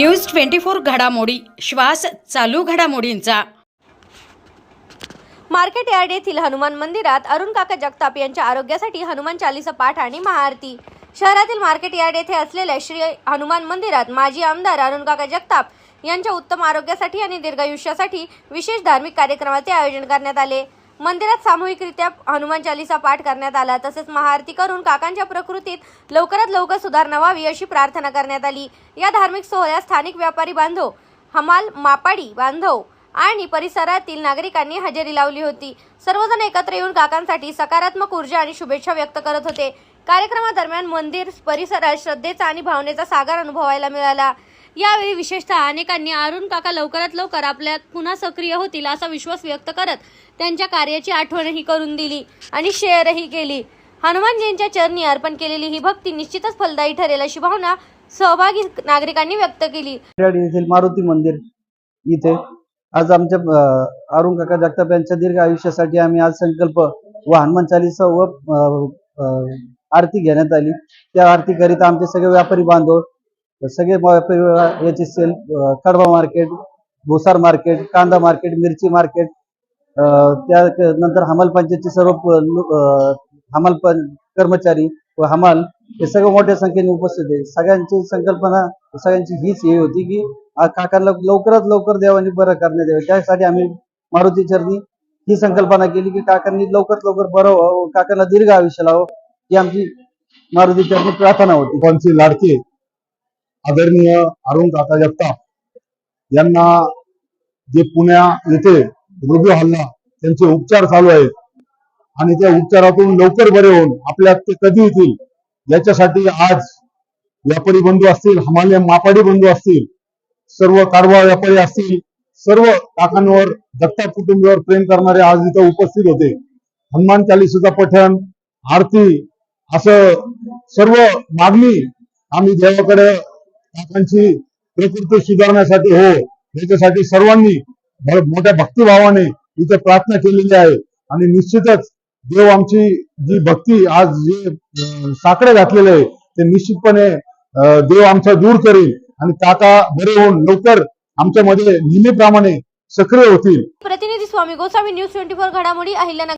News twenty four घडामोडी. श्वास चालू घडामोडींचा. मार्केट यार्ड येथील हनुमान मंदिरात अरुण काका जगताप यांच्या आरोग्यासाठी हनुमान चालीसा पाठ आणि महाआरती. शहरातील मार्केट यार्ड येथे असलेल्या श्री हनुमान मंदिरात माजी आमदार अरुण काका जगताप यांच्या उत्तम आरोग्यासाठी आणि दीर्घायुष्यासाठी विशेष धार्मिक कार्यक्रमाचे आयोजन करण्यात आले. मंदिरात सामूहिकरित्या हनुमान चालिसा पाठ करण्यात आला. तसेच महाआरती करून काकांच्या प्रकृतीत लवकरात लवकर सुधारणा व्हावी अशी प्रार्थना करण्यात आली. या धार्मिक सोहळ्यात स्थानिक व्यापारी बांधव हमाल मापाडी बांधव आणि परिसरातील नागरिकांनी हजेरी लावली होती. सर्वजण एकत्र येऊन काकांसाठी सकारात्मक ऊर्जा आणि शुभेच्छा व्यक्त करत होते. कार्यक्रमादरम्यान मंदिर परिसरात श्रद्धेचा आणि भावनेचा सागर अनुभवायला मिळाला. यावेळी विशेषतः अनेकांनी अरुण काका लवकरात लवकर आपल्यात पुन्हा सक्रिय होतील असा विश्वास व्यक्त करत त्यांच्या कार्याची आठवणही करून दिली आणि शेअरही केली. हनुमानजींच्या चरणी अर्पण केलेली ही भक्ती निश्चितच फलदायी ठरेल अशी भावना सहभागी नागरिकांनी व्यक्त केली. येथील मारुती मंदिर इथे आज आमच्या अरुण काका जगताप यांच्या दीर्घ आयुष्यासाठी आम्ही आज संकल्प व हनुमान चालीसा व आरती घेण्यात आली. त्या आरती करिता आमचे सगळे व्यापारी बांधव सगळे याची सेल कडवा मार्केट भुसार मार्केट कांदा मार्केट मिरची मार्केट त्या नंतर हमाल पंचायतचे सर्व हमाल कर्मचारी व हमाल हे सगळं मोठ्या संख्येने उपस्थित आहे. सगळ्यांची संकल्पना सगळ्यांची हीच हे होती की काकांना लवकरात लवकर देवानी बरं करण्यात यावं. त्यासाठी आम्ही मारुती चरणी ही संकल्पना केली की काकांनी लवकरात लवकर बरं व्हावं काकांना दीर्घ आयुष्य लावावं ही आमची मारुती चरणी प्रार्थना होती. आमची लाडकी? आदरणीय अरुण काका जगताप यांना जे पुण्या येथे रुग्ण हल्ला त्यांचे उपचार चालू आहेत. आणि त्या उपचारातून लवकर बरे होऊन आपल्या ते कधी येतील याच्यासाठी आज व्यापारी बंधू असतील हमाले मापाडी बंधू असतील सर्व कारवा व्यापारी असतील सर्व काकांवर जगताप कुटुंबीवर प्रेम करणारे आज इथं उपस्थित होते. हनुमान चालीसाचं पठण आरती असं सर्व मागणी आम्ही देवाकडे काकांची प्रकृती सुधारण्यासाठी हो याच्यासाठी सर्वांनी मोठ्या भक्तिभावाने इथे प्रार्थना केलेली आहे. आणि निश्चितच देव आमची जी भक्ती आज जे साकडे घातलेले आहे ते निश्चितपणे देव आमचा दूर करेल. आणि काका बरे होऊन लवकर आमच्यामध्ये नेहमीप्रमाणे सक्रिय होतील. प्रतिनिधी Swami Gosavi news twenty four घडामोडी अहिल्यानगर.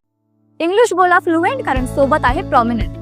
इंग्लिश बोला फ्लुएंट कारण सोबत आहे प्रॉमिनंट